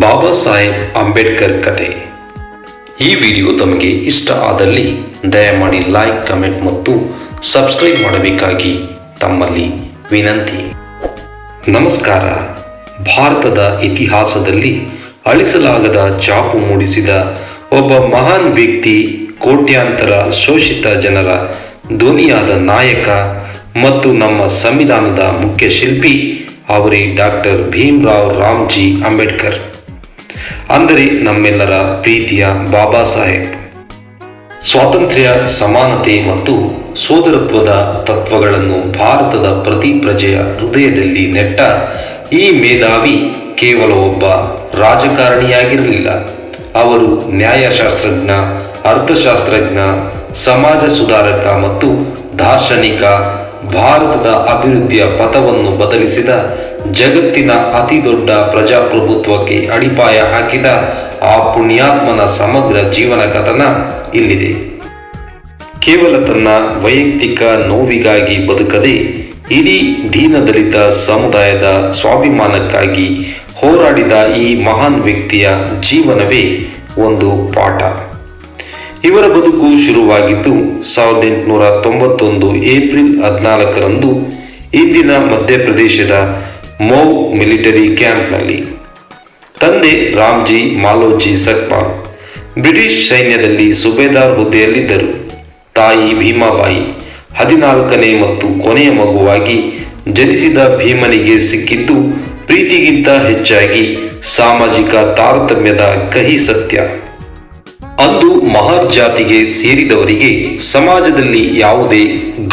ಬಾಬಾ ಸಾಹೇಬ್ ಅಂಬೇಡ್ಕರ್ ಕತೆ. ಈ ವಿಡಿಯೋ ತಮಗೆ ಇಷ್ಟ ಆದಲ್ಲಿ ದಯಮಾಡಿ ಲೈಕ್ ಕಮೆಂಟ್ ಮತ್ತು ಸಬ್ಸ್ಕ್ರೈಬ್ ಮಾಡಬೇಕಾಗಿ ತಮ್ಮಲ್ಲಿ ವಿನಂತಿ. ನಮಸ್ಕಾರ. ಭಾರತದ ಇತಿಹಾಸದಲ್ಲಿ ಅಳಿಸಲಾಗದ ಚಾಪು ಮೂಡಿಸಿದ ಒಬ್ಬ ಮಹಾನ್ ವ್ಯಕ್ತಿ, ಕೋಟ್ಯಾಂತರ ಶೋಷಿತ ಜನರ ಧ್ವನಿಯಾದ ನಾಯಕ ಮತ್ತು ನಮ್ಮ ಸಂವಿಧಾನದ ಮುಖ್ಯ ಶಿಲ್ಪಿ, ಅವರೇ ಡಾಕ್ಟರ್ ಭೀಮ್ರಾವ್ ರಾಮ್ಜಿ ಅಂಬೇಡ್ಕರ್. ಅಂದರೆ ನಮ್ಮೆಲ್ಲರ ಪ್ರೀತಿಯ ಬಾಬಾ ಸಾಹೇಬ್. ಸ್ವಾತಂತ್ರ್ಯ, ಸಮಾನತೆ ಮತ್ತು ಸೋದರತ್ವದ ತತ್ವಗಳನ್ನು ಭಾರತದ ಪ್ರತಿ ಪ್ರಜೆಯ ಹೃದಯದಲ್ಲಿ ನೆಟ್ಟ ಈ ಮೇಧಾವಿ ಕೇವಲ ಒಬ್ಬ ರಾಜಕಾರಣಿಯಾಗಿರಲಿಲ್ಲ. ಅವರು ನ್ಯಾಯಶಾಸ್ತ್ರಜ್ಞ, ಅರ್ಥಶಾಸ್ತ್ರಜ್ಞ, ಸಮಾಜ ಸುಧಾರಕ ಮತ್ತು ದಾರ್ಶನಿಕ, ಭಾರತದ ಅಭಿವೃದ್ಧಿಯ ಪಥವನ್ನು ಬದಲಿಸಿದ ಜಗತ್ತಿನ ಅತಿದೊಡ್ಡ ಪ್ರಜಾಪ್ರಭುತ್ವಕ್ಕೆ ಅಡಿಪಾಯ ಹಾಕಿದ ಆ ಪುಣ್ಯಾತ್ಮನ ಸಮಗ್ರ ಜೀವನ ಕಥನ ಇಲ್ಲಿದೆ. ಕೇವಲ ತನ್ನ ವೈಯಕ್ತಿಕ ನೋವಿಗಾಗಿ ಬದುಕದೆ ಇಡೀ ದೀನದಲಿತ ಸಮುದಾಯದ ಸ್ವಾಭಿಮಾನಕ್ಕಾಗಿ ಹೋರಾಡಿದ ಈ ಮಹಾನ್ ವ್ಯಕ್ತಿಯ ಜೀವನವೇ ಒಂದು ಪಾಠ. ಇವರ ಬದುಕು ಶುರುವಾಗಿದ್ದು ಸಾವಿರದ ಎಂಟುನೂರ ತೊಂಬತ್ತೊಂದು ಏಪ್ರಿಲ್ ಹದಿನಾಲ್ಕರಂದು ಇಂದಿನ ಮಧ್ಯಪ್ರದೇಶದ ಮೌ ಮಿಲಿಟರಿ ಕ್ಯಾಂಪ್ನಲ್ಲಿ. ತಂದೆ ರಾಮ್ಜಿ ಮಾಲೋಜಿ ಸಕ್ಪಾಲ್ ಬ್ರಿಟಿಷ್ ಸೈನ್ಯದಲ್ಲಿ ಸುಬೇದಾರ್ ಹುದ್ದೆಯಲ್ಲಿದ್ದರು. ತಾಯಿ ಭೀಮಾಬಾಯಿ, ಹದಿನಾಲ್ಕನೇ ಮತ್ತು ಕೊನೆಯ ಮಗುವಾಗಿ ಜನಿಸಿದ ಭೀಮನಿಗೆ ಸಿಕ್ಕಿದ್ದು ಪ್ರೀತಿಗಿಂತ ಹೆಚ್ಚಾಗಿ ಸಾಮಾಜಿಕ ತಾರತಮ್ಯದ ಕಹಿ ಸತ್ಯ. ಅಂದು ಮಹರ್ ಜಾತಿಗೆ ಸೇರಿದವರಿಗೆ ಸಮಾಜದಲ್ಲಿ ಯಾವುದೇ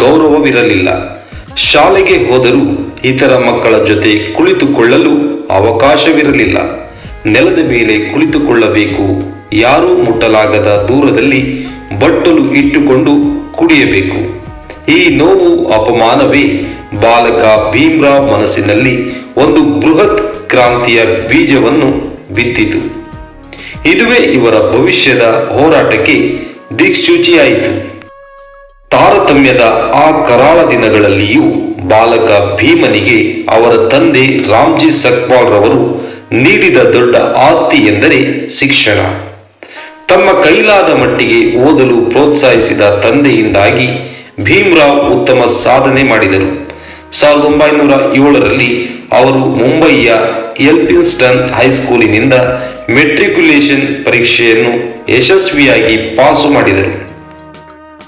ಗೌರವವಿರಲಿಲ್ಲ. ಶಾಲೆಗೆ ಹೋದರೂ ಇತರ ಮಕ್ಕಳ ಜೊತೆ ಕುಳಿತುಕೊಳ್ಳಲು ಅವಕಾಶವಿರಲಿಲ್ಲ. ನೆಲದ ಮೇಲೆ ಕುಳಿತುಕೊಳ್ಳಬೇಕು. ಯಾರೂ ಮುಟ್ಟಲಾಗದ ದೂರದಲ್ಲಿ ಬಟ್ಟಲು ಇಟ್ಟುಕೊಂಡು ಕುಡಿಯಬೇಕು. ಈ ನೋವು ಅಪಮಾನವೇ. ಬಾಲಕ ಭೀಮ್ರಾವ್ ಮನಸ್ಸಿನಲ್ಲಿ ಒಂದು ಬೃಹತ್ ಕ್ರಾಂತಿಯ ಬೀಜವನ್ನು ಬಿತ್ತಿತು. ಇದುವೇ ಇವರ ಭವಿಷ್ಯದ ಹೋರಾಟಕ್ಕೆ ದಿಕ್ಸೂಚಿಯಾಯಿತು. ತಾರತಮ್ಯದ ಆ ಕರಾಳ ದಿನಗಳಲ್ಲಿಯೂ ಬಾಲಕ ಭೀಮನಿಗೆ ಅವರ ತಂದೆ ರಾಮ್ಜಿ ಸಕ್ಪಾಲ್ ರವರು ನೀಡಿದ ದೊಡ್ಡ ಆಸ್ತಿ ಎಂದರೆ ಶಿಕ್ಷಣ. ತಮ್ಮ ಕೈಲಾದ ಮಟ್ಟಿಗೆ ಓದಲು ಪ್ರೋತ್ಸಾಹಿಸಿದ ತಂದೆಯಿಂದಾಗಿ ಭೀಮ್ರಾವ್ ಉತ್ತಮ ಸಾಧನೆ ಮಾಡಿದರು. ಸಾವಿರದ ಒಂಬೈನೂರ ಏಳರಲ್ಲಿ ಅವರು ಮುಂಬಯಿಯ ಎಲ್ಪಿನ್ಸ್ಟನ್ ಹೈಸ್ಕೂಲಿನಿಂದ ಮೆಟ್ರಿಕ್ಯುಲೇಷನ್ ಪರೀಕ್ಷೆಯನ್ನು ಯಶಸ್ವಿಯಾಗಿ ಪಾಸು ಮಾಡಿದರು.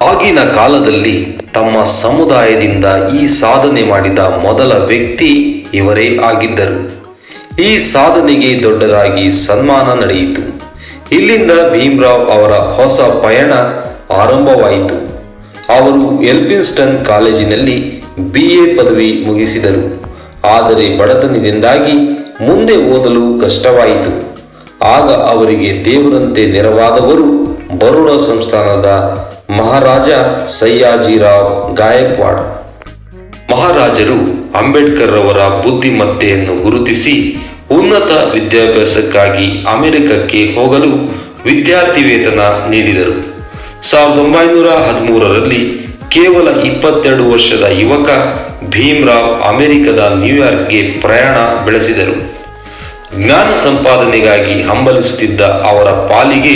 ಆಗಿನ ಕಾಲದಲ್ಲಿ ತಮ್ಮ ಸಮುದಾಯದಿಂದ ಈ ಸಾಧನೆ ಮಾಡಿದ ಮೊದಲ ವ್ಯಕ್ತಿ ಇವರೇ ಆಗಿದ್ದರು. ಈ ಸಾಧನೆಗೆ ದೊಡ್ಡದಾಗಿ ಸನ್ಮಾನ ನಡೆಯಿತು. ಇಲ್ಲಿಂದ ಭೀಮ್ರಾವ್ ಅವರ ಹೊಸ ಪಯಣ ಆರಂಭವಾಯಿತು. ಅವರು ಎಲ್ಪಿನ್ಸ್ಟನ್ ಕಾಲೇಜಿನಲ್ಲಿ ಬಿ ಎ ಪದವಿ ಮುಗಿಸಿದರು. ಆದರೆ ಬಡತನದಿಂದಾಗಿ ಮುಂದೆ ಓದಲು ಕಷ್ಟವಾಯಿತು. ಆಗ ಅವರಿಗೆ ದೇವರಂತೆ ನೆರವಾದವರು ಬರೋಡ ಸಂಸ್ಥಾನದ ಮಹಾರಾಜ ಸಯ್ಯಾಜಿರಾವ್ ಗಾಯಕ್ವಾಡ್. ಮಹಾರಾಜರು ಅಂಬೇಡ್ಕರ್ ಅವರ ಬುದ್ಧಿಮತ್ತೆಯನ್ನು ಗುರುತಿಸಿ ಉನ್ನತ ವಿದ್ಯಾಭ್ಯಾಸಕ್ಕಾಗಿ ಅಮೆರಿಕಕ್ಕೆ ಹೋಗಲು ವಿದ್ಯಾರ್ಥಿ ವೇತನ ನೀಡಿದರು. ಸಾವಿರದ ಒಂಬೈನೂರ ಹದಿಮೂರರಲ್ಲಿ ಕೇವಲ ಇಪ್ಪತ್ತೆರಡು ವರ್ಷದ ಯುವಕ ಭೀಮ್ರಾವ್ ಅಮೆರಿಕದ ನ್ಯೂಯಾರ್ಕ್ಗೆ ಪ್ರಯಾಣ ಬೆಳೆಸಿದರು. ಜ್ಞಾನ ಸಂಪಾದನೆಗಾಗಿ ಹಂಬಲಿಸುತ್ತಿದ್ದ ಅವರ ಪಾಲಿಗೆ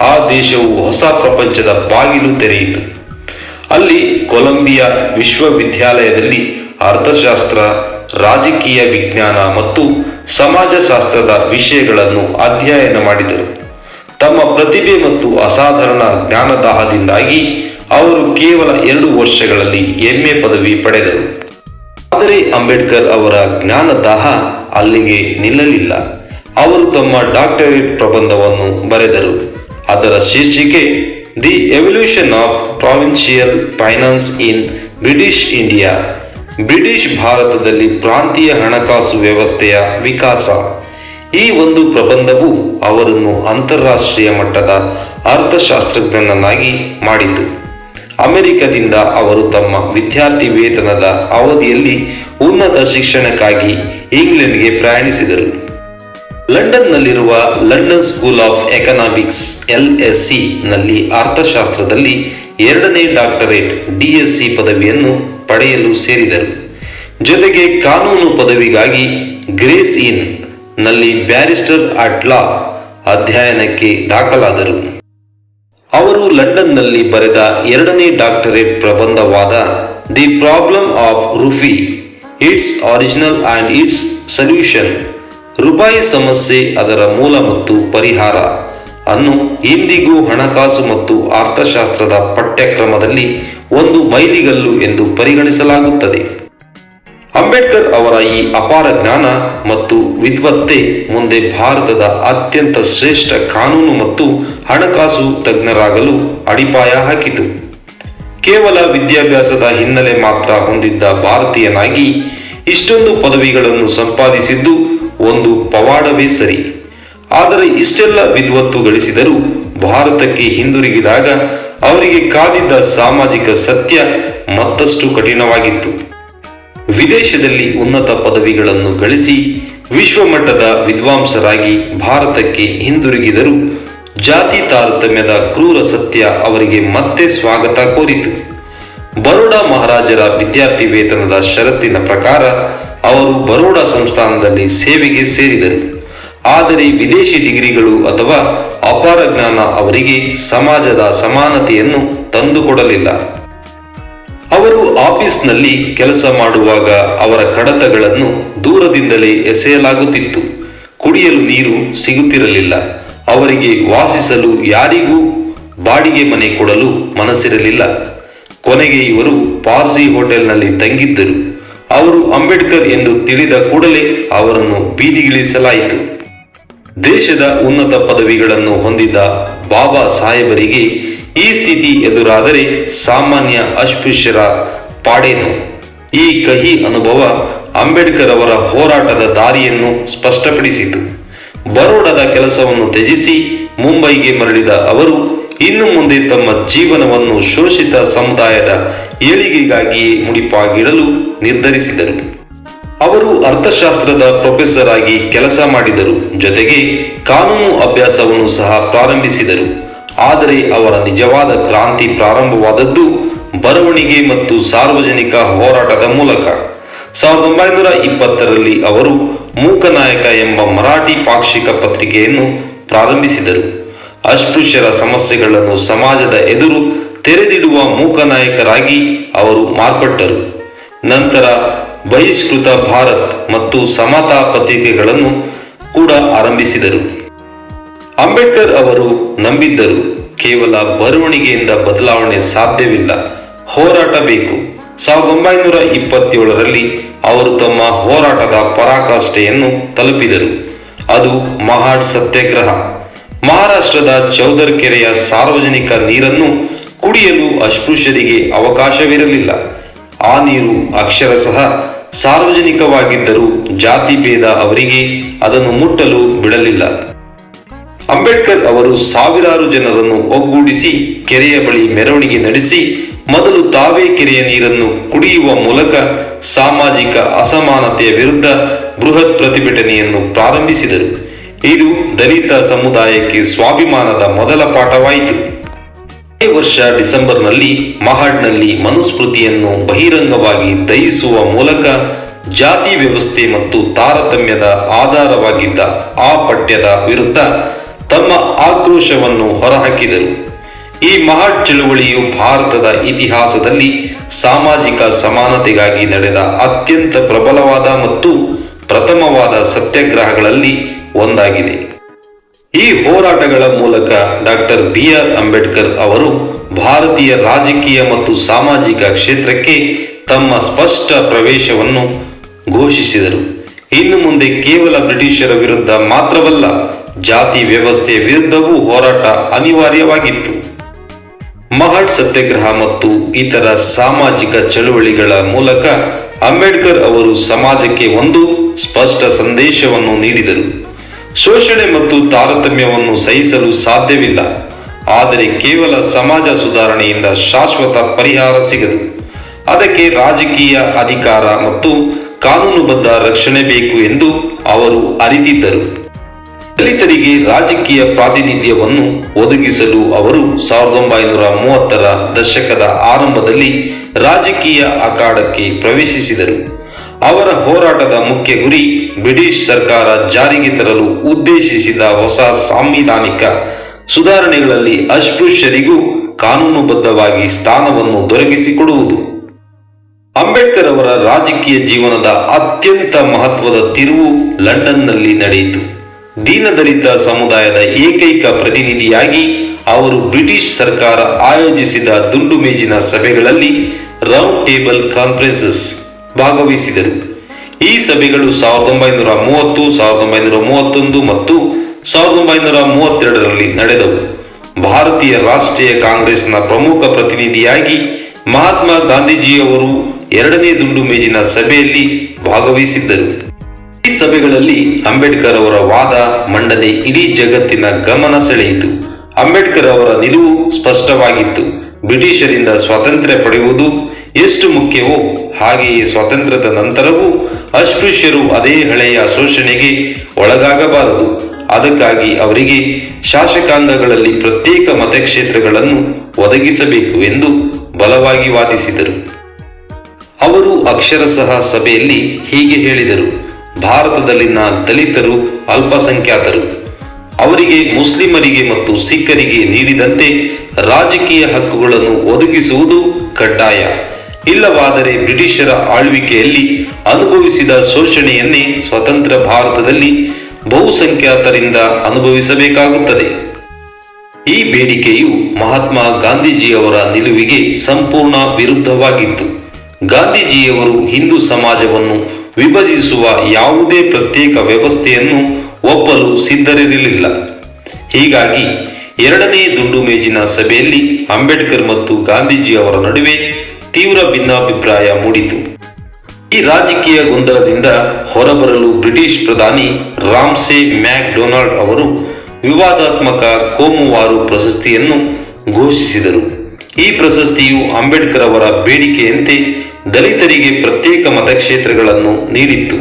ಆ ದೇಶವು ಹೊಸ ಪ್ರಪಂಚದ ಬಾಗಿಲು ತೆರೆಯಿತು. ಅಲ್ಲಿ ಕೊಲಂಬಿಯಾ ವಿಶ್ವವಿದ್ಯಾಲಯದಲ್ಲಿ ಅರ್ಥಶಾಸ್ತ್ರ, ರಾಜಕೀಯ ವಿಜ್ಞಾನ ಮತ್ತು ಸಮಾಜಶಾಸ್ತ್ರದ ವಿಷಯಗಳನ್ನು ಅಧ್ಯಯನ ಮಾಡಿದರು. ತಮ್ಮ ಪ್ರತಿಭೆ ಮತ್ತು ಅಸಾಧಾರಣ ಜ್ಞಾನದಾಹದಿಂದಾಗಿ ಅವರು ಕೇವಲ ಎರಡು ವರ್ಷಗಳಲ್ಲಿ ಎಂಎ ಪದವಿ ಪಡೆದರು. ಆದರೆ ಅಂಬೇಡ್ಕರ್ ಅವರ ಜ್ಞಾನದಾಹ ಅಲ್ಲಿಗೆ ನಿಲ್ಲಲಿಲ್ಲ. ಅವರು ತಮ್ಮ ಡಾಕ್ಟರೇಟ್ ಪ್ರಬಂಧವನ್ನು ಬರೆದರು. ಅದರ ಶೀರ್ಷಿಕೆ, the evolution of provincial finance in British India, British ಭಾರತದಲ್ಲಿ ಪ್ರಾಂತೀಯ ಹಣಕಾಸು ವ್ಯವಸ್ಥೆಯ ವಿಕಾಸ. ಈ ಒಂದು ಪ್ರಬಂಧವು ಅವರನ್ನು ಅಂತಾರಾಷ್ಟ್ರೀಯ ಮಟ್ಟದ ಅರ್ಥಶಾಸ್ತ್ರಜ್ಞನನ್ನಾಗಿ ಮಾಡಿತು. ಅಮೆರಿಕದಿಂದ ಅವರು ತಮ್ಮ ವಿದ್ಯಾರ್ಥಿ ವೇತನದ ಅವಧಿಯಲ್ಲಿ ಉನ್ನತ ಶಿಕ್ಷಣಕ್ಕಾಗಿ ಇಂಗ್ಲೆಂಡ್ಗೆ ಪ್ರಯಾಣಿಸಿದರು. ಲಂಡನ್ನಲ್ಲಿರುವ London School of Economics LSE ನಲ್ಲಿ ಅರ್ಥಶಾಸ್ತ್ರದಲ್ಲಿ ಎರಡನೇ ಡಾಕ್ಟರೇಟ್ ಡಿಎಸ್ಸಿ ಪದವಿಯನ್ನು ಪಡೆಯಲು ಸೇರಿದರು. ಜೊತೆಗೆ ಕಾನೂನು ಪದವಿಗಾಗಿ ಗ್ರೇಸ್ ಇನ್ನಲ್ಲಿ ಬ್ಯಾರಿಸ್ಟರ್ ಅಟ್ ಲಾ ಅಧ್ಯಯನಕ್ಕೆ ದಾಖಲಾದರು. ಅವರು ಲಂಡನ್ನಲ್ಲಿ ಬರೆದ ಎರಡನೇ doctorate ಪ್ರಬಂಧವಾದ the problem of rupee, its origin and its solution ರೂಪಾಯಿ ಸಮಸ್ಯೆ ಅದರ ಮೂಲ ಮತ್ತು ಪರಿಹಾರ. ಅನ್ನು ಇಂದಿಗೂ ಹಣಕಾಸು ಮತ್ತು ಅರ್ಥಶಾಸ್ತ್ರದ ಪಠ್ಯಕ್ರಮದಲ್ಲಿ ಒಂದು ಮೈಲಿಗಲ್ಲು ಎಂದು ಪರಿಗಣಿಸಲಾಗುತ್ತದೆ. ಅಂಬೇಡ್ಕರ್ ಅವರ ಈ ಅಪಾರ ಜ್ಞಾನ ಮತ್ತು ವಿದ್ವತ್ತೆ ಮುಂದೆ ಭಾರತದ ಅತ್ಯಂತ ಶ್ರೇಷ್ಠ ಕಾನೂನು ಮತ್ತು ಹಣಕಾಸು ತಜ್ಞರಾಗಲು ಅಡಿಪಾಯ ಹಾಕಿತು. ಕೇವಲ ವಿದ್ಯಾಭ್ಯಾಸದ ಹಿನ್ನೆಲೆ ಮಾತ್ರ ಹೊಂದಿದ್ದ ಭಾರತೀಯನಾಗಿ ಇಷ್ಟೊಂದು ಪದವಿಗಳನ್ನು ಸಂಪಾದಿಸಿದ್ದು ಒಂದು ಪವಾಡವೇ ಸರಿ. ಆದರೆ ಇಷ್ಟೆಲ್ಲ ವಿದ್ವತ್ತು ಗಳಿಸಿದರೂ ಭಾರತಕ್ಕೆ ಹಿಂದಿರುಗಿದಾಗ ಅವರಿಗೆ ಕಾದಿದ್ದ ಸಾಮಾಜಿಕ ಸತ್ಯ ಮತ್ತಷ್ಟು ಕಠಿಣವಾಗಿತ್ತು. ವಿದೇಶದಲ್ಲಿ ಉನ್ನತ ಪದವಿಗಳನ್ನು ಗಳಿಸಿ ವಿಶ್ವಮಟ್ಟದ ವಿದ್ವಾಂಸರಾಗಿ ಭಾರತಕ್ಕೆ ಹಿಂದಿರುಗಿದರು ಜಾತಿ ತಾರತಮ್ಯದ ಕ್ರೂರ ಸತ್ಯ ಅವರಿಗೆ ಮತ್ತೆ ಸ್ವಾಗತ ಕೋರಿತು. ಬರೋಡಾ ಮಹಾರಾಜರ ವಿದ್ಯಾರ್ಥಿ ವೇತನದ ಷರತ್ತಿನ ಪ್ರಕಾರ ಅವರು ಬರೋಡಾ ಸಂಸ್ಥಾನದಲ್ಲಿ ಸೇವೆಗೆ ಸೇರಿದರು. ಆದರೆ ವಿದೇಶಿ ಡಿಗ್ರಿಗಳು ಅಥವಾ ಅಪಾರ ಜ್ಞಾನ ಅವರಿಗೆ ಸಮಾಜದ ಸಮಾನತೆಯನ್ನು ತಂದುಕೊಡಲಿಲ್ಲ. ಅವರು ಆಫೀಸ್ನಲ್ಲಿ ಕೆಲಸ ಮಾಡುವಾಗ ಅವರ ಕಡತಗಳನ್ನು ದೂರದಿಂದಲೇ ಎಸೆಯಲಾಗುತ್ತಿತ್ತು. ಕುಡಿಯಲು ನೀರು ಸಿಗುತ್ತಿರಲಿಲ್ಲ. ಅವರಿಗೆ ವಾಸಿಸಲು ಯಾರಿಗೂ ಬಾಡಿಗೆ ಮನೆ ಕೊಡಲು ಮನಸ್ಸಿರಲಿಲ್ಲ. ಕೊನೆಗೆ ಇವರು ಪಾರ್ಸಿ ಹೋಟೆಲ್ನಲ್ಲಿ ತಂಗಿದ್ದರು. ಅವರು ಅಂಬೇಡ್ಕರ್ ಎಂದು ತಿಳಿದ ಕೂಡಲೇ ಅವರನ್ನು ಬೀದಿಗಿಳಿಸಲಾಯಿತು. ದೇಶದ ಉನ್ನತ ಪದವಿಗಳನ್ನು ಹೊಂದಿದ್ದ ಬಾಬಾ ಸಾಹೇಬರಿಗೆ ಈ ಸ್ಥಿತಿ ಎದುರಾದರೆ ಸಾಮಾನ್ಯ ಅಸ್ಪೃಶ್ಯರ ಪಾಡೇನು? ಈ ಕಹಿ ಅನುಭವ ಅಂಬೇಡ್ಕರ್ ಅವರ ಹೋರಾಟದ ದಾರಿಯನ್ನು ಸ್ಪಷ್ಟಪಡಿಸಿತು. ಬರೋಡದ ಕೆಲಸವನ್ನು ತ್ಯಜಿಸಿ ಮುಂಬೈಗೆ ಮರಳಿದ ಅವರು ಇನ್ನು ಮುಂದೆ ತಮ್ಮ ಜೀವನವನ್ನು ಶೋಷಿತ ಸಮುದಾಯದ ಏಳಿಗೆಗಾಗಿಯೇ ಮುಡಿಪಾಗಿಡಲು ನಿರ್ಧರಿಸಿದರು. ಅವರು ಅರ್ಥಶಾಸ್ತ್ರದ ಪ್ರೊಫೆಸರ್ ಆಗಿ ಕೆಲಸ ಮಾಡಿದರು, ಜೊತೆಗೆ ಕಾನೂನು ಅಭ್ಯಾಸವನ್ನು ಸಹ ಪ್ರಾರಂಭಿಸಿದರು. ಆದರೆ ಅವರ ನಿಜವಾದ ಕ್ರಾಂತಿ ಪ್ರಾರಂಭವಾದದ್ದು ಬರವಣಿಗೆ ಮತ್ತು ಸಾರ್ವಜನಿಕ ಹೋರಾಟದ ಮೂಲಕ. ಸಾವಿರದ ಒಂಬೈನೂರ ಇಪ್ಪತ್ತರಲ್ಲಿ ಅವರು ಮೂಕನಾಯಕ ಎಂಬ ಮರಾಠಿ ಪಾಕ್ಷಿಕ ಪತ್ರಿಕೆಯನ್ನು ಪ್ರಾರಂಭಿಸಿದರು. ಅಸ್ಪೃಶ್ಯರ ಸಮಸ್ಯೆಗಳನ್ನು ಸಮಾಜದ ಎದುರು ತೆರೆದಿಡುವ ಮೂಕನಾಯಕರಾಗಿ ಅವರು ಮಾರ್ಪಟ್ಟರು. ನಂತರ ಬಹಿಷ್ಕೃತ ಭಾರತ್ ಮತ್ತು ಸಮತಾ ಪತ್ರಿಕೆಗಳನ್ನು ಕೂಡ ಆರಂಭಿಸಿದರು. ಅಂಬೇಡ್ಕರ್ ಅವರು ನಂಬಿದ್ದರು, ಕೇವಲ ಬರವಣಿಗೆಯಿಂದ ಬದಲಾವಣೆ ಸಾಧ್ಯವಿಲ್ಲ, ಹೋರಾಟ ಬೇಕು. ಸಾವಿರದ ಒಂಬೈನೂರ ಇಪ್ಪತ್ತೇಳರಲ್ಲಿ ಅವರು ತಮ್ಮ ಹೋರಾಟದ ಪರಾಕಾಷ್ಠೆಯನ್ನು ತಲುಪಿದರು. ಅದು ಮಹಾಡ್ ಸತ್ಯಾಗ್ರಹ. ಮಹಾರಾಷ್ಟ್ರದ ಚೌದರ್ ಕೆರೆಯ ಸಾರ್ವಜನಿಕ ನೀರನ್ನು ಕುಡಿಯಲು ಅಸ್ಪೃಶ್ಯರಿಗೆ ಅವಕಾಶವಿರಲಿಲ್ಲ. ಆ ನೀರು ಅಕ್ಷರಶಃ ಸಾರ್ವಜನಿಕವಾಗಿದ್ದರೂ ಜಾತಿ ಭೇದ ಅವರಿಗೆ ಅದನ್ನು ಮುಟ್ಟಲು ಬಿಡಲಿಲ್ಲ. ಅಂಬೇಡ್ಕರ್ ಅವರು ಸಾವಿರಾರು ಜನರನ್ನು ಒಗ್ಗೂಡಿಸಿ ಕೆರೆಯ ಬಳಿ ಮೆರವಣಿಗೆ ನಡೆಸಿ ಮೊದಲು ತಾವೇ ಕೆರೆಯ ನೀರನ್ನು ಕುಡಿಯುವ ಮೂಲಕ ಸಾಮಾಜಿಕ ಅಸಮಾನತೆಯ ವಿರುದ್ಧ ಬೃಹತ್ ಪ್ರತಿಭಟನೆಯನ್ನು ಪ್ರಾರಂಭಿಸಿದರು. ಇದು ದಲಿತ ಸಮುದಾಯಕ್ಕೆ ಸ್ವಾಭಿಮಾನದ ಮೊದಲ ಪಾಠವಾಯಿತು. ಇದೇ ವರ್ಷ ಡಿಸೆಂಬರ್ನಲ್ಲಿ ಮಹಾಡ್ನಲ್ಲಿ ಮನುಸ್ಮೃತಿಯನ್ನು ಬಹಿರಂಗವಾಗಿ ದಹಿಸುವ ಮೂಲಕ ಜಾತಿ ವ್ಯವಸ್ಥೆ ಮತ್ತು ತಾರತಮ್ಯದ ಆಧಾರವಾಗಿದ್ದ ಆ ಪಠ್ಯದ ವಿರುದ್ಧ ತಮ್ಮ ಆಕ್ರೋಶವನ್ನು ಹೊರಹಾಕಿದರು. ಈ ಮಹಾಡ್ ಚಳುವಳಿಯು ಭಾರತದ ಇತಿಹಾಸದಲ್ಲಿ ಸಾಮಾಜಿಕ ಸಮಾನತೆಗಾಗಿ ನಡೆದ ಅತ್ಯಂತ ಪ್ರಬಲವಾದ ಮತ್ತು ಪ್ರಥಮವಾದ ಸತ್ಯಾಗ್ರಹಗಳಲ್ಲಿ ಒಂದಾಗಿದೆ. ಈ ಹೋರಾಟಗಳ ಮೂಲಕ ಡಾಕ್ಟರ್ ಬಿ ಆರ್ ಅಂಬೇಡ್ಕರ್ ಅವರು ಭಾರತೀಯ ರಾಜಕೀಯ ಮತ್ತು ಸಾಮಾಜಿಕ ಕ್ಷೇತ್ರಕ್ಕೆ ತಮ್ಮ ಸ್ಪಷ್ಟ ಪ್ರವೇಶವನ್ನು ಘೋಷಿಸಿದರು. ಇನ್ನು ಮುಂದೆ ಕೇವಲ ಬ್ರಿಟಿಷರ ವಿರುದ್ಧ ಮಾತ್ರವಲ್ಲ, ಜಾತಿ ವ್ಯವಸ್ಥೆಯ ವಿರುದ್ಧವೂ ಹೋರಾಟ ಅನಿವಾರ್ಯವಾಗಿತ್ತು. ಮಹಡ್ ಸತ್ಯಾಗ್ರಹ ಮತ್ತು ಇತರ ಸಾಮಾಜಿಕ ಚಳುವಳಿಗಳ ಮೂಲಕ ಅಂಬೇಡ್ಕರ್ ಅವರು ಸಮಾಜಕ್ಕೆ ಒಂದು ಸ್ಪಷ್ಟ ಸಂದೇಶವನ್ನು ನೀಡಿದರು. ಶೋಷಣೆ ಮತ್ತು ತಾರತಮ್ಯವನ್ನು ಸಹಿಸಲು ಸಾಧ್ಯವಿಲ್ಲ. ಆದರೆ ಕೇವಲ ಸಮಾಜ ಸುಧಾರಣೆಯಿಂದ ಶಾಶ್ವತ ಪರಿಹಾರ ಸಿಗದು. ಅದಕ್ಕೆ ರಾಜಕೀಯ ಅಧಿಕಾರ ಮತ್ತು ಕಾನೂನುಬದ್ಧ ರಕ್ಷಣೆ ಬೇಕು ಎಂದು ಅವರು ಅರಿತಿದ್ದರು. ದಲಿತರಿಗೆ ರಾಜಕೀಯ ಪ್ರಾತಿನಿಧ್ಯವನ್ನು ಒದಗಿಸಲು ಅವರು ಸಾವಿರದ ಒಂಬೈನೂರ ಮೂವತ್ತರ ದಶಕದ ಆರಂಭದಲ್ಲಿ ರಾಜಕೀಯ ಅಖಾಡಕ್ಕೆ ಪ್ರವೇಶಿಸಿದರು. ಅವರ ಹೋರಾಟದ ಮುಖ್ಯ ಗುರಿ ಬ್ರಿಟಿಷ್ ಸರ್ಕಾರ ಜಾರಿಗೆ ತರಲು ಉದ್ದೇಶಿಸಿದ ಹೊಸ ಸಾಂವಿಧಾನಿಕ ಸುಧಾರಣೆಗಳಲ್ಲಿ ಅಸ್ಪೃಶ್ಯರಿಗೂ ಕಾನೂನುಬದ್ಧವಾಗಿ ಸ್ಥಾನವನ್ನು ದೊರಕಿಸಿಕೊಡುವುದು. ಅಂಬೇಡ್ಕರ್ ಅವರ ರಾಜಕೀಯ ಜೀವನದ ಅತ್ಯಂತ ಮಹತ್ವದ ತಿರುವು ಲಂಡನ್ನಲ್ಲಿ ನಡೆಯಿತು. ದೀನದಲಿತ ಸಮುದಾಯದ ಏಕೈಕ ಪ್ರತಿನಿಧಿಯಾಗಿ ಅವರು ಬ್ರಿಟಿಷ್ ಸರ್ಕಾರ ಆಯೋಜಿಸಿದ ದುಂಡು ಮೇಜಿನ ಸಭೆಗಳಲ್ಲಿ ರೌಂಡ್ ಟೇಬಲ್ ಕಾನ್ಫರೆನ್ಸಸ್ ಭಾಗವಹಿಸಿದರು. ಈ ಸಭೆಗಳು ಸಾವಿರದ ಒಂಬೈನೂರ ಮೂವತ್ತು, ಸಾವಿರದ ಒಂಬೈನೂರ ಮೂವತ್ತೊಂದು ಮತ್ತು ಸಾವಿರದ ಒಂಬೈನೂರ ಮೂವತ್ತೆರಡರಲ್ಲಿ ನಡೆದವು. ಭಾರತೀಯ ರಾಷ್ಟ್ರೀಯ ಕಾಂಗ್ರೆಸ್ನ ಪ್ರಮುಖ ಪ್ರತಿನಿಧಿಯಾಗಿ ಮಹಾತ್ಮ ಗಾಂಧೀಜಿಯವರು ಎರಡನೇ ದುಂಡು ಮೇಜಿನ ಸಭೆಯಲ್ಲಿ ಭಾಗವಹಿಸಿದ್ದರು. ಈ ಸಭೆಗಳಲ್ಲಿ ಅಂಬೇಡ್ಕರ್ ಅವರ ವಾದ ಮಂಡನೆ ಇಡೀ ಜಗತ್ತಿನ ಗಮನ ಸೆಳೆಯಿತು. ಅಂಬೇಡ್ಕರ್ ಅವರ ನಿಲುವು ಸ್ಪಷ್ಟವಾಗಿತ್ತು. ಬ್ರಿಟಿಷರಿಂದ ಸ್ವಾತಂತ್ರ್ಯ ಪಡೆಯುವುದು ಎಷ್ಟು ಮುಖ್ಯವೋ ಹಾಗೆಯೇ ಸ್ವಾತಂತ್ರ್ಯದ ನಂತರವೂ ಅಸ್ಪೃಶ್ಯರು ಅದೇ ಹಳೆಯ ಶೋಷಣೆಗೆ ಒಳಗಾಗಬಾರದು. ಅದಕ್ಕಾಗಿ ಅವರಿಗೆ ಶಾಸಕಾಂಗಗಳಲ್ಲಿ ಪ್ರತ್ಯೇಕ ಮತಕ್ಷೇತ್ರಗಳನ್ನು ಒದಗಿಸಬೇಕು ಎಂದು ಬಲವಾಗಿ ವಾದಿಸಿದರು. ಅವರು ಅಕ್ಷರಶಃ ಸಭೆಯಲ್ಲಿ ಹೀಗೆ ಹೇಳಿದರು, ಭಾರತದಲ್ಲಿನ ದಲಿತರು ಅಲ್ಪಸಂಖ್ಯಾತರು. ಅವರಿಗೆ ಮುಸ್ಲಿಮರಿಗೆ ಮತ್ತು ಸಿಖ್ಖರಿಗೆ ನೀಡಿದಂತೆ ರಾಜಕೀಯ ಹಕ್ಕುಗಳನ್ನು ಒದಗಿಸುವುದು ಕಡ್ಡಾಯ. ಇಲ್ಲವಾದರೆ ಬ್ರಿಟಿಷರ ಆಳ್ವಿಕೆಯಲ್ಲಿ ಅನುಭವಿಸಿದ ಶೋಷಣೆಯನ್ನೇ ಸ್ವತಂತ್ರ ಭಾರತದಲ್ಲಿ ಬಹುಸಂಖ್ಯಾತರಿಂದ ಅನುಭವಿಸಬೇಕಾಗುತ್ತದೆ. ಈ ಬೇಡಿಕೆಯು ಮಹಾತ್ಮ ಗಾಂಧೀಜಿಯವರ ನಿಲುವಿಗೆ ಸಂಪೂರ್ಣ ವಿರುದ್ಧವಾಗಿತ್ತು. ಗಾಂಧೀಜಿಯವರು ಹಿಂದೂ ಸಮಾಜವನ್ನು ವಿಭಜಿಸುವ ಯಾವುದೇ ಪ್ರತ್ಯೇಕ ವ್ಯವಸ್ಥೆಯನ್ನು ಒಪ್ಪಲು ಸಿದ್ಧರಿರಲಿಲ್ಲ. ಹೀಗಾಗಿ ಎರಡನೇ ದುಂಡು ಮೇಜಿನ ಸಭೆಯಲ್ಲಿ ಅಂಬೇಡ್ಕರ್ ಮತ್ತು ಗಾಂಧೀಜಿಯವರ ನಡುವೆ ತೀವ್ರ ಭಿನ್ನಾಭಿಪ್ರಾಯ ಮೂಡಿತು. ಈ ರಾಜಕೀಯ ಗೊಂದಲದಿಂದ ಹೊರಬರಲು ಬ್ರಿಟಿಷ್ ಪ್ರಧಾನಿ ರಾಮ್ಸೆ ಮ್ಯಾಕ್ ಡೊನಾಲ್ಡ್ ಅವರು ವಿವಾದಾತ್ಮಕ ಕೋಮುವಾರು ಪ್ರಶಸ್ತಿಯನ್ನು ಘೋಷಿಸಿದರು. ಈ ಪ್ರಶಸ್ತಿಯು ಅಂಬೇಡ್ಕರ್ ಅವರ ಬೇಡಿಕೆಯಂತೆ ದಲಿತರಿಗೆ ಪ್ರತ್ಯೇಕ ಮತಕ್ಷೇತ್ರಗಳನ್ನು ನೀಡಿತ್ತು.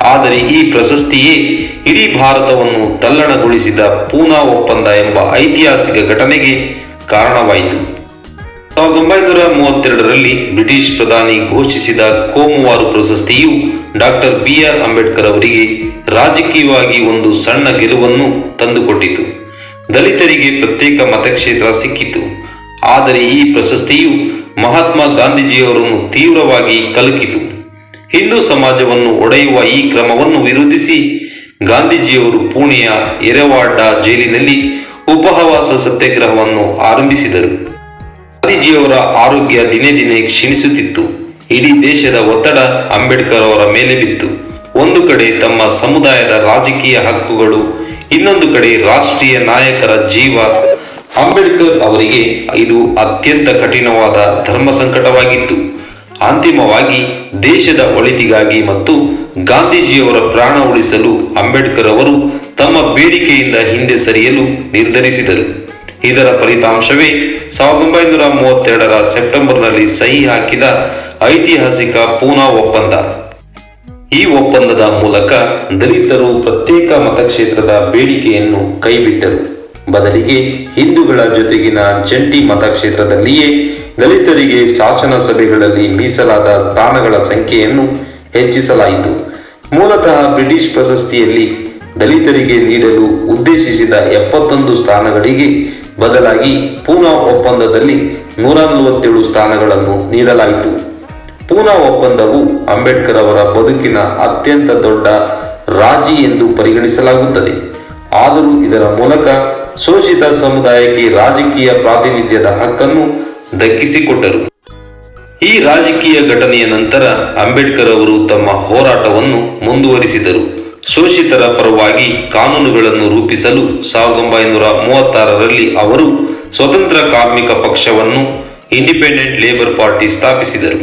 ಆದರೆ ಈ ಪ್ರಶಸ್ತಿಯೇ ಇಡೀ ಭಾರತವನ್ನು ತಲ್ಲಣಗೊಳಿಸಿದ ಪೂನಾ ಒಪ್ಪಂದ ಎಂಬ ಐತಿಹಾಸಿಕ ಘಟನೆಗೆ ಕಾರಣವಾಯಿತು. ಸಾವಿರದ ಒಂಬೈನೂರ ಮೂವತ್ತೆರಡರಲ್ಲಿ ಬ್ರಿಟಿಷ್ ಪ್ರಧಾನಿ ಘೋಷಿಸಿದ ಕೋಮುವಾರು ಪ್ರಶಸ್ತಿಯು ಡಾಕ್ಟರ್ ಬಿ ಆರ್ ಅಂಬೇಡ್ಕರ್ ಅವರಿಗೆ ರಾಜಕೀಯವಾಗಿ ಒಂದು ಸಣ್ಣ ಗೆಲುವನ್ನು ತಂದುಕೊಟ್ಟಿತು. ದಲಿತರಿಗೆ ಪ್ರತ್ಯೇಕ ಮತಕ್ಷೇತ್ರ ಸಿಕ್ಕಿತು. ಆದರೆ ಈ ಪ್ರಶಸ್ತಿಯು ಮಹಾತ್ಮ ಗಾಂಧೀಜಿಯವರನ್ನು ತೀವ್ರವಾಗಿ ಕಲಕಿತು. ಹಿಂದೂ ಸಮಾಜವನ್ನು ಒಡೆಯುವ ಈ ಕ್ರಮವನ್ನು ವಿರೋಧಿಸಿ ಗಾಂಧೀಜಿಯವರು ಪುಣೆಯ ಎರೆವಾಡ ಜೈಲಿನಲ್ಲಿ ಉಪಹವಾಸ ಸತ್ಯಾಗ್ರಹವನ್ನು ಆರಂಭಿಸಿದರು. ಗಾಂಧೀಜಿಯವರ ಆರೋಗ್ಯ ದಿನೇ ದಿನೇ ಕ್ಷೀಣಿಸುತ್ತಿತ್ತು. ಇಡೀ ದೇಶದ ಒತ್ತಡ ಅಂಬೇಡ್ಕರ್ ಅವರ ಮೇಲೆ ಬಿತ್ತು. ಒಂದು ಕಡೆ ತಮ್ಮ ಸಮುದಾಯದ ರಾಜಕೀಯ ಹಕ್ಕುಗಳು, ಇನ್ನೊಂದು ಕಡೆ ರಾಷ್ಟ್ರೀಯ ನಾಯಕರ ಜೀವ. ಅಂಬೇಡ್ಕರ್ ಅವರಿಗೆ ಇದು ಅತ್ಯಂತ ಕಠಿಣವಾದ ಧರ್ಮ ಸಂಕಟವಾಗಿತ್ತು. ಅಂತಿಮವಾಗಿ ದೇಶದ ಒಳಿತಿಗಾಗಿ ಮತ್ತು ಗಾಂಧೀಜಿಯವರ ಪ್ರಾಣ ಉಳಿಸಲು ಅಂಬೇಡ್ಕರ್ ಅವರು ತಮ್ಮ ಬೇಡಿಕೆಯಿಂದ ಹಿಂದೆ ಸರಿಯಲು ನಿರ್ಧರಿಸಿದರು. ಇದರ ಫಲಿತಾಂಶವೇ ಸಾವಿರದ ಒಂಬೈನೂರ ಮೂವತ್ತೆರಡರ ಸೆಪ್ಟೆಂಬರ್ನಲ್ಲಿ ಸಹಿ ಹಾಕಿದ ಐತಿಹಾಸಿಕ ಪೂನಾ ಒಪ್ಪಂದ. ಈ ಒಪ್ಪಂದದ ಮೂಲಕ ದಲಿತರು ಪ್ರತ್ಯೇಕ ಮತಕ್ಷೇತ್ರದ ಬೇಡಿಕೆಯನ್ನು ಕೈಬಿಟ್ಟರು. ಬದಲಿಗೆ ಹಿಂದೂಗಳ ಜೊತೆಗಿನ ಜಂಟಿ ಮತಕ್ಷೇತ್ರದಲ್ಲಿಯೇ ದಲಿತರಿಗೆ ಶಾಸನ ಸಭೆಗಳಲ್ಲಿ ಮೀಸಲಾದ ಸ್ಥಾನಗಳ ಸಂಖ್ಯೆಯನ್ನು ಹೆಚ್ಚಿಸಲಾಯಿತು. ಮೂಲತಃ ಬ್ರಿಟಿಷ್ ಪ್ರಶಸ್ತಿಯಲ್ಲಿ ದಲಿತರಿಗೆ ನೀಡಲು ಉದ್ದೇಶಿಸಿದ ಎಪ್ಪತ್ತೊಂದು ಸ್ಥಾನಗಳಿಗೆ ಬದಲಾಗಿ ಪೂನಾ ಒಪ್ಪಂದದಲ್ಲಿ ನೂರ ನಲವತ್ತೇಳು ಸ್ಥಾನಗಳನ್ನು ನೀಡಲಾಯಿತು. ಪೂನಾ ಒಪ್ಪಂದವು ಅಂಬೇಡ್ಕರ್ ಅವರ ಬದುಕಿನ ಅತ್ಯಂತ ದೊಡ್ಡ ರಾಜಿ ಎಂದು ಪರಿಗಣಿಸಲಾಗುತ್ತದೆ. ಆದರೂ ಇದರ ಮೂಲಕ ಶೋಷಿತ ಸಮುದಾಯಕ್ಕೆ ರಾಜಕೀಯ ಪ್ರಾತಿನಿಧ್ಯದ ಹಕ್ಕನ್ನು ದಕ್ಕಿಸಿಕೊಟ್ಟರು ಈ ರಾಜಕೀಯ ಘಟನೆಯ ನಂತರ ಅಂಬೇಡ್ಕರ್ ಅವರು ತಮ್ಮ ಹೋರಾಟವನ್ನು ಮುಂದುವರಿಸಿದರು. ಶೋಷಿತರ ಪರವಾಗಿ ಕಾನೂನುಗಳನ್ನು ರೂಪಿಸಲು ಸಾವಿರದ ಒಂಬೈನೂರ ಮೂವತ್ತಾರರಲ್ಲಿ ಅವರು ಸ್ವತಂತ್ರ ಕಾರ್ಮಿಕ ಪಕ್ಷವನ್ನು ಇಂಡಿಪೆಂಡೆಂಟ್ ಲೇಬರ್ ಪಾರ್ಟಿ ಸ್ಥಾಪಿಸಿದರು.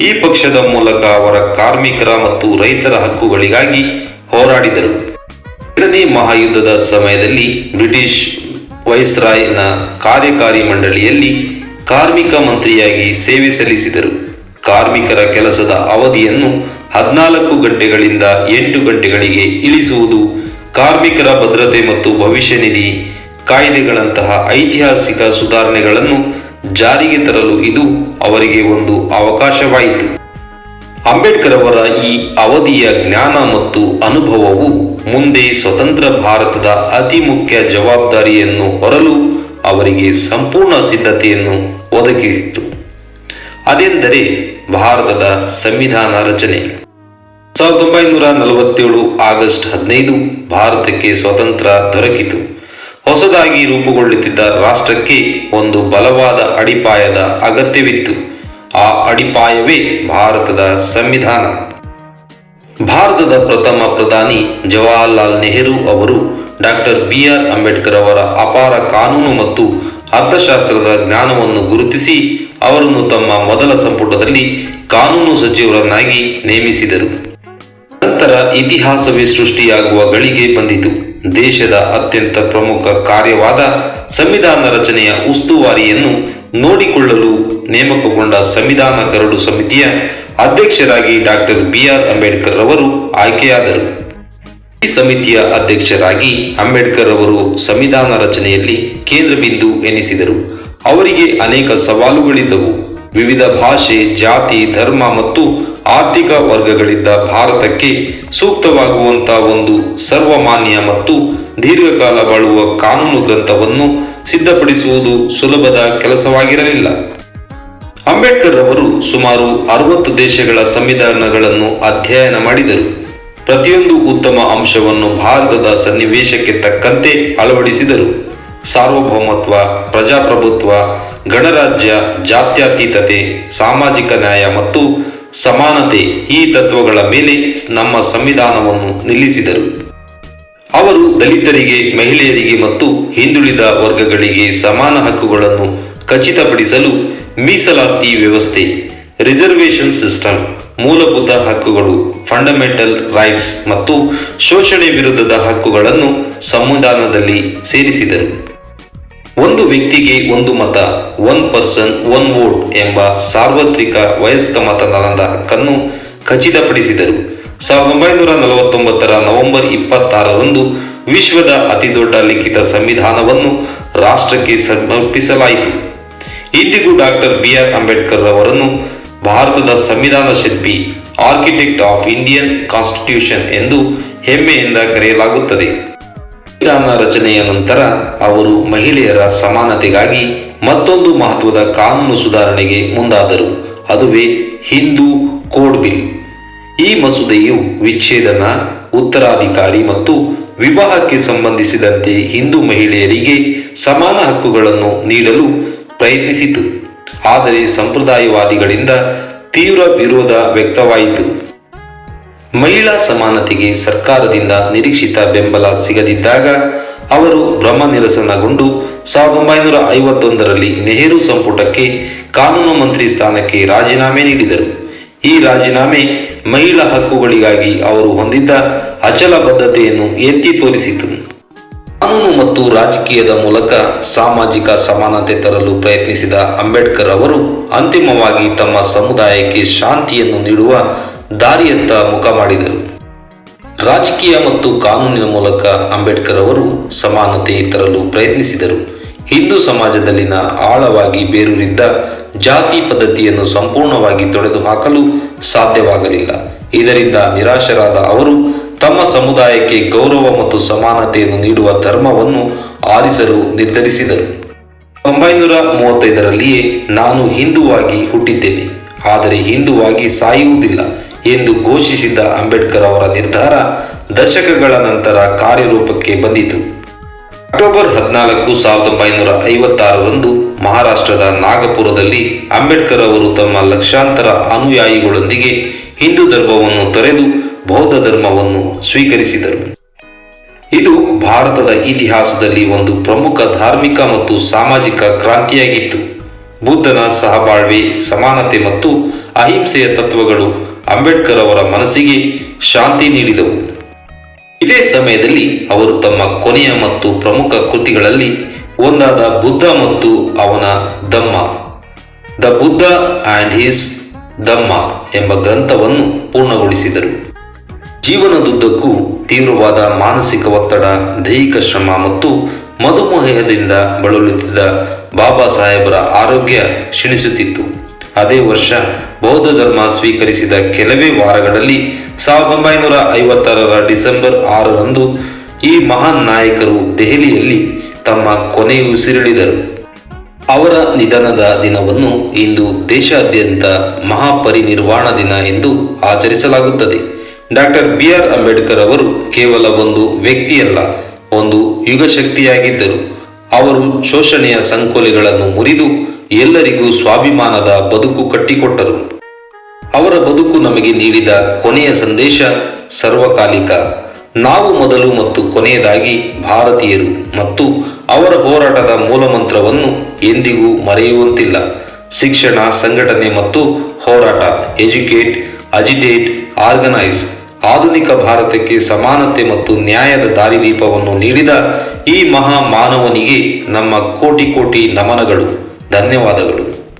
ಈ ಪಕ್ಷದ ಮೂಲಕ ಅವರ ಕಾರ್ಮಿಕರ ಮತ್ತು ರೈತರ ಹಕ್ಕುಗಳಿಗಾಗಿ ಹೋರಾಡಿದರು. ಎರಡನೇ ಮಹಾಯುದ್ಧದ ಸಮಯದಲ್ಲಿ ಬ್ರಿಟಿಷ್ ವೈಸ್ರಾಯ್ನ ಕಾರ್ಯಕಾರಿ ಮಂಡಳಿಯಲ್ಲಿ ಕಾರ್ಮಿಕ ಮಂತ್ರಿಯಾಗಿ ಸೇವೆ ಸಲ್ಲಿಸಿದರು. ಕಾರ್ಮಿಕರ ಕೆಲಸದ ಅವಧಿಯನ್ನು ಹದಿನಾಲ್ಕು ಗಂಟೆಗಳಿಂದ ಎಂಟು ಗಂಟೆಗಳಿಗೆ ಇಳಿಸುವುದು, ಕಾರ್ಮಿಕರ ಭದ್ರತೆ ಮತ್ತು ಭವಿಷ್ಯ ನಿಧಿ, ಕಾಯ್ದೆಗಳಂತಹ ಐತಿಹಾಸಿಕ ಸುಧಾರಣೆಗಳನ್ನು ಜಾರಿಗೆ ತರಲು ಇದು ಅವರಿಗೆ ಒಂದು ಅವಕಾಶವಾಯಿತು. ಅಂಬೇಡ್ಕರ್ ಅವರ ಈ ಅವಧಿಯ ಜ್ಞಾನ ಮತ್ತು ಅನುಭವವು ಮುಂದೆ ಸ್ವತಂತ್ರ ಭಾರತದ ಅತಿ ಮುಖ್ಯ ಜವಾಬ್ದಾರಿಯನ್ನು ಹೊರಲು ಅವರಿಗೆ ಸಂಪೂರ್ಣ ಸಿದ್ಧತೆಯನ್ನು ಒದಗಿಸಿತು. ಅದೆಂದರೆ ಭಾರತದ ಸಂವಿಧಾನ ರಚನೆ. ಸಾವಿರದ ಒಂಬೈನೂರ ನಲವತ್ತೇಳು ಆಗಸ್ಟ್ ಹದಿನೈದು ಭಾರತಕ್ಕೆ ಸ್ವತಂತ್ರ ದೊರಕಿತು. ಹೊಸದಾಗಿ ರೂಪುಗೊಳ್ಳುತ್ತಿದ್ದ ರಾಷ್ಟ್ರಕ್ಕೆ ಒಂದು ಬಲವಾದ ಅಡಿಪಾಯದ ಅಗತ್ಯವಿತ್ತು. ಆ ಅಡಿಪಾಯವೇ ಭಾರತದ ಸಂವಿಧಾನ. ಭಾರತದ ಪ್ರಥಮ ಪ್ರಧಾನಿ ಜವಾಹರ್ಲಾಲ್ ನೆಹರು ಅವರು ಡಾಕ್ಟರ್ ಬಿ ಆರ್ ಅಂಬೇಡ್ಕರ್ ಅವರ ಅಪಾರ ಕಾನೂನು ಮತ್ತು ಅರ್ಥಶಾಸ್ತ್ರದ ಜ್ಞಾನವನ್ನು ಗುರುತಿಸಿ ಅವರನ್ನು ತಮ್ಮ ಮೊದಲ ಸಂಪುಟದಲ್ಲಿ ಕಾನೂನು ಸಚಿವರನ್ನಾಗಿ ನೇಮಿಸಿದರು. ಇತಿಹಾಸವೇ ಸೃಷ್ಟಿಯಾಗುವ ಗಳಿಗೆ ಬಂದಿತು. ದೇಶದ ಅತ್ಯಂತ ಪ್ರಮುಖ ಕಾರ್ಯವಾದ ಸಂವಿಧಾನ ರಚನೆಯ ಉಸ್ತುವಾರಿಯನ್ನು ನೋಡಿಕೊಳ್ಳಲು ನೇಮಕಗೊಂಡ ಸಂವಿಧಾನ ಕರಡು ಸಮಿತಿಯ ಅಧ್ಯಕ್ಷರಾಗಿ ಡಾಕ್ಟರ್ ಬಿ ಆರ್ ಅಂಬೇಡ್ಕರ್ ಅವರು ಆಯ್ಕೆಯಾದರು. ಈ ಸಮಿತಿಯ ಅಧ್ಯಕ್ಷರಾಗಿ ಅಂಬೇಡ್ಕರ್ ಅವರು ಸಂವಿಧಾನ ರಚನೆಯಲ್ಲಿ ಕೇಂದ್ರ ಬಿಂದು ಎನಿಸಿದರು. ಅವರಿಗೆ ಅನೇಕ ಸವಾಲುಗಳಿದ್ದವು. ವಿವಿಧ ಭಾಷೆ, ಜಾತಿ, ಧರ್ಮ ಮತ್ತು ಆರ್ಥಿಕ ವರ್ಗಗಳಿದ್ದ ಭಾರತಕ್ಕೆ ಸೂಕ್ತವಾಗುವಂತಹ ಒಂದು ಸರ್ವಮಾನ್ಯ ಮತ್ತು ದೀರ್ಘಕಾಲ ಬಾಳುವ ಕಾನೂನು ಗ್ರಂಥವನ್ನು ಸಿದ್ಧಪಡಿಸುವುದು ಸುಲಭದ ಕೆಲಸವಾಗಿರಲಿಲ್ಲ. ಅಂಬೇಡ್ಕರ್ ಅವರು ಸುಮಾರು ಅರವತ್ತು ದೇಶಗಳ ಸಂವಿಧಾನಗಳನ್ನು ಅಧ್ಯಯನ ಮಾಡಿದರು. ಪ್ರತಿಯೊಂದು ಉತ್ತಮ ಅಂಶವನ್ನು ಭಾರತದ ಸನ್ನಿವೇಶಕ್ಕೆ ತಕ್ಕಂತೆ ಅಳವಡಿಸಿದರು. ಸಾರ್ವಭೌಮತ್ವ, ಪ್ರಜಾಪ್ರಭುತ್ವ ಗಣರಾಜ್ಯ, ಜಾತ್ಯತೀತತೆ, ಸಾಮಾಜಿಕ ನ್ಯಾಯ ಮತ್ತು ಸಮಾನತೆ ಈ ತತ್ವಗಳ ಮೇಲೆ ನಮ್ಮ ಸಂವಿಧಾನವನ್ನು ನಿಲ್ಲಿಸಿದರು. ಅವರು ದಲಿತರಿಗೆ, ಮಹಿಳೆಯರಿಗೆ ಮತ್ತು ಹಿಂದುಳಿದ ವರ್ಗಗಳಿಗೆ ಸಮಾನ ಹಕ್ಕುಗಳನ್ನು ಖಚಿತಪಡಿಸಲು ಮೀಸಲಾತಿ ವ್ಯವಸ್ಥೆ, ರಿಸರ್ವೇಷನ್ ಸಿಸ್ಟಮ್, ಮೂಲಭೂತ ಹಕ್ಕುಗಳು, ಫಂಡಮೆಂಟಲ್ ರೈಟ್ಸ್ ಮತ್ತು ಶೋಷಣೆ ವಿರುದ್ಧದ ಹಕ್ಕುಗಳನ್ನು ಸಂವಿಧಾನದಲ್ಲಿ ಸೇರಿಸಿದರು. ಒಂದು ವ್ಯಕ್ತಿಗೆ ಒಂದು ಮತ ಒನ್ ಪರ್ಸನ್ ಒನ್ ವೋಟ್ ಎಂಬ ಸಾರ್ವತ್ರಿಕ ವಯಸ್ಕ ಮತದಾನದ ಹಕ್ಕನ್ನು ಖಚಿತಪಡಿಸಿದರು. ಸಾವಿರದ ಒಂಬೈನೂರ ನಲವತ್ತೊಂಬತ್ತರ ನವೆಂಬರ್ ಇಪ್ಪತ್ತಾರರಂದು ವಿಶ್ವದ ಅತಿದೊಡ್ಡ ಲಿಖಿತ ಸಂವಿಧಾನವನ್ನು ರಾಷ್ಟ್ರಕ್ಕೆ ಸಮರ್ಪಿಸಲಾಯಿತು. ಇಂದಿಗೂ ಡಾಕ್ಟರ್ ಬಿ ಆರ್ ಅಂಬೇಡ್ಕರ್ ಅವರನ್ನು ಭಾರತದ ಸಂವಿಧಾನ ಶಿಲ್ಪಿ ಆರ್ಕಿಟೆಕ್ಟ್ ಆಫ್ ಇಂಡಿಯನ್ ಕಾನ್ಸ್ಟಿಟ್ಯೂಷನ್ ಎಂದು ಹೆಮ್ಮೆಯಿಂದ ಕರೆಯಲಾಗುತ್ತದೆ. ಸಂವಿಧಾನ ರಚನೆಯ ನಂತರ ಅವರು ಮಹಿಳೆಯರ ಸಮಾನತೆಗಾಗಿ ಮತ್ತೊಂದು ಮಹತ್ವದ ಕಾನೂನು ಸುಧಾರಣೆಗೆ ಮುಂದಾದರು. ಅದುವೇ ಹಿಂದೂ ಕೋಡ್ ಬಿಲ್. ಈ ಮಸೂದೆಯು ವಿಚ್ಛೇದನ, ಉತ್ತರಾಧಿಕಾರಿ ಮತ್ತು ವಿವಾಹಕ್ಕೆ ಸಂಬಂಧಿಸಿದಂತೆ ಹಿಂದೂ ಮಹಿಳೆಯರಿಗೆ ಸಮಾನ ಹಕ್ಕುಗಳನ್ನು ನೀಡಲು ಪ್ರಯತ್ನಿಸಿತು. ಆದರೆ ಸಂಪ್ರದಾಯವಾದಿಗಳಿಂದ ತೀವ್ರ ವಿರೋಧ ವ್ಯಕ್ತವಾಯಿತು. ಮಹಿಳಾ ಸಮಾನತೆಗೆ ಸರ್ಕಾರದಿಂದ ನಿರೀಕ್ಷಿತ ಬೆಂಬಲ ಸಿಗದಿದ್ದಾಗ ಅವರು ಭ್ರಮ ನಿರಸನಗೊಂಡು ಸಾವಿರದ ಒಂಬೈನೂರ ಐವತ್ತೊಂದರಲ್ಲಿ ನೆಹರು ಸಂಪುಟಕ್ಕೆ ಕಾನೂನು ಮಂತ್ರಿ ಸ್ಥಾನಕ್ಕೆ ರಾಜೀನಾಮೆ ನೀಡಿದರು. ಈ ರಾಜೀನಾಮೆ ಮಹಿಳಾ ಹಕ್ಕುಗಳಿಗಾಗಿ ಅವರು ಹೊಂದಿದ್ದ ಅಚಲ ಬದ್ಧತೆಯನ್ನು ಎತ್ತಿ ತೋರಿಸಿತು. ಕಾನೂನು ಮತ್ತು ರಾಜಕೀಯದ ಮೂಲಕ ಸಾಮಾಜಿಕ ಸಮಾನತೆ ತರಲು ಪ್ರಯತ್ನಿಸಿದ ಅಂಬೇಡ್ಕರ್ ಅವರು ಅಂತಿಮವಾಗಿ ತಮ್ಮ ಸಮುದಾಯಕ್ಕೆ ಶಾಂತಿಯನ್ನು ನೀಡುವ ದಾರಿಯತ್ತ ಮುಖ ಮಾಡಿದರು. ರಾಜಕೀಯ ಮತ್ತು ಕಾನೂನಿನ ಮೂಲಕ ಅಂಬೇಡ್ಕರ್ ಅವರು ಸಮಾನತೆ ತರಲು ಪ್ರಯತ್ನಿಸಿದರು. ಹಿಂದೂ ಸಮಾಜದಲ್ಲಿನ ಆಳವಾಗಿ ಬೇರೂರಿದ್ದ ಜಾತಿ ಪದ್ಧತಿಯನ್ನು ಸಂಪೂರ್ಣವಾಗಿ ತೊಡೆದುಹಾಕಲು ಸಾಧ್ಯವಾಗಲಿಲ್ಲ. ಇದರಿಂದ ನಿರಾಶರಾದ ಅವರು ತಮ್ಮ ಸಮುದಾಯಕ್ಕೆ ಗೌರವ ಮತ್ತು ಸಮಾನತೆಯನ್ನು ನೀಡುವ ಧರ್ಮವನ್ನು ಆರಿಸಲು ನಿರ್ಧರಿಸಿದರು. ಒಂಬೈನೂರ ಮೂವತ್ತೈದರಲ್ಲಿಯೇ ನಾನು ಹಿಂದುವಾಗಿ ಹುಟ್ಟಿದ್ದೇನೆ. ಆದರೆ ಹಿಂದುವಾಗಿ ಸಾಯುವುದಿಲ್ಲ. ಎಂದು ಘೋಷಿಸಿದ್ದ ಅಂಬೇಡ್ಕರ್ ಅವರ ನಿರ್ಧಾರ ದಶಕಗಳ ನಂತರ ಕಾರ್ಯರೂಪಕ್ಕೆ ಬಂದಿತು. ಅಕ್ಟೋಬರ್ ಹದಿನಾಲ್ಕು ಸಾವಿರದ ಒಂಬೈನೂರ ಐವತ್ತಾರರಂದು ಮಹಾರಾಷ್ಟ್ರದ ನಾಗಪುರದಲ್ಲಿ ಅಂಬೇಡ್ಕರ್ ಅವರು ತಮ್ಮ ಲಕ್ಷಾಂತರ ಅನುಯಾಯಿಗಳೊಂದಿಗೆ ಹಿಂದೂ ಧರ್ಮವನ್ನು ತೊರೆದು ಬೌದ್ಧ ಧರ್ಮವನ್ನು ಸ್ವೀಕರಿಸಿದರು. ಇದು ಭಾರತದ ಇತಿಹಾಸದಲ್ಲಿ ಒಂದು ಪ್ರಮುಖ ಧಾರ್ಮಿಕ ಮತ್ತು ಸಾಮಾಜಿಕ ಕ್ರಾಂತಿಯಾಗಿತ್ತು. ಬುದ್ಧನ ಸಹಬಾಳ್ವೆ, ಸಮಾನತೆ ಮತ್ತು ಅಹಿಂಸೆಯ ತತ್ವಗಳು ಅಂಬೇಡ್ಕರ್ ಅವರ ಮನಸ್ಸಿಗೆ ಶಾಂತಿ ನೀಡಿದವು. ಇದೇ ಸಮಯದಲ್ಲಿ ಅವರು ತಮ್ಮ ಕೊನೆಯ ಮತ್ತು ಪ್ರಮುಖ ಕೃತಿಗಳಲ್ಲಿ ಒಂದಾದ ಬುದ್ಧ ಮತ್ತು ಅವನ Dhamma. The Buddha and his Dhamma ಎಂಬ ಗ್ರಂಥವನ್ನು ಪೂರ್ಣಗೊಳಿಸಿದರು. ಜೀವನದುದ್ದಕ್ಕೂ ತೀವ್ರವಾದ ಮಾನಸಿಕ ಒತ್ತಡ, ದೈಹಿಕ ಶ್ರಮ ಮತ್ತು ಮಧುಮೇಹದಿಂದ ಬಳಲುತ್ತಿದ್ದ ಬಾಬಾ ಸಾಹೇಬರ ಆರೋಗ್ಯ ಕ್ಷೀಣಿಸುತ್ತಿತ್ತು. ಅದೇ ವರ್ಷ ಬೌದ್ಧ ಧರ್ಮ ಸ್ವೀಕರಿಸಿದ ಕೆಲವೇ ವಾರಗಳಲ್ಲಿ ಸಾವಿರದ ಒಂಬೈನೂರ ಐವತ್ತಾರರ ಡಿಸೆಂಬರ್ ಆರರಂದು ಈ ಮಹಾನ್ ನಾಯಕರು ದೆಹಲಿಯಲ್ಲಿ ತಮ್ಮ ಕೊನೆಯುಸಿರೆಳೆದರು ಅವರ ನಿಧನದ ದಿನವನ್ನು ಇಂದು ದೇಶಾದ್ಯಂತ ಮಹಾಪರಿನಿರ್ವಾಣ ದಿನ ಎಂದು ಆಚರಿಸಲಾಗುತ್ತದೆ. ಡಾಕ್ಟರ್ ಬಿ ಆರ್ ಅಂಬೇಡ್ಕರ್ ಅವರು ಕೇವಲ ಒಂದು ವ್ಯಕ್ತಿಯಲ್ಲ, ಒಂದು ಯುಗಶಕ್ತಿಯಾಗಿದ್ದರು. ಅವರು ಶೋಷಣೆಯ ಸಂಕೋಲೆಗಳನ್ನು ಮುರಿದು ಎಲ್ಲರಿಗೂ ಸ್ವಾಭಿಮಾನದ ಬದುಕು ಕಟ್ಟಿಕೊಟ್ಟರು. ಅವರ ಬದುಕು ನಮಗೆ ನೀಡಿದ ಕೊನೆಯ ಸಂದೇಶ ಸರ್ವಕಾಲಿಕ. ನಾವು ಮೊದಲು ಮತ್ತು ಕೊನೆಯದಾಗಿ ಭಾರತೀಯರು ಮತ್ತು ಅವರ ಹೋರಾಟದ ಮೂಲಮಂತ್ರವನ್ನು ಎಂದಿಗೂ ಮರೆಯುವಂತಿಲ್ಲ. ಶಿಕ್ಷಣ, ಸಂಘಟನೆ ಮತ್ತು ಹೋರಾಟ, ಎಜುಕೇಟ್, ಅಜಿಟೇಟ್, ಆರ್ಗನೈಸ್, ಆಧುನಿಕ ಭಾರತಕ್ಕೆ ಸಮಾನತೆ ಮತ್ತು ನ್ಯಾಯದ ದಾರಿದೀಪವನ್ನು ನೀಡಿದ ಈ ಮಹಾ ಮಾನವನಿಗೆ ನಮ್ಮ ಕೋಟಿ ಕೋಟಿ ನಮನಗಳು. ధన్యవాదములు.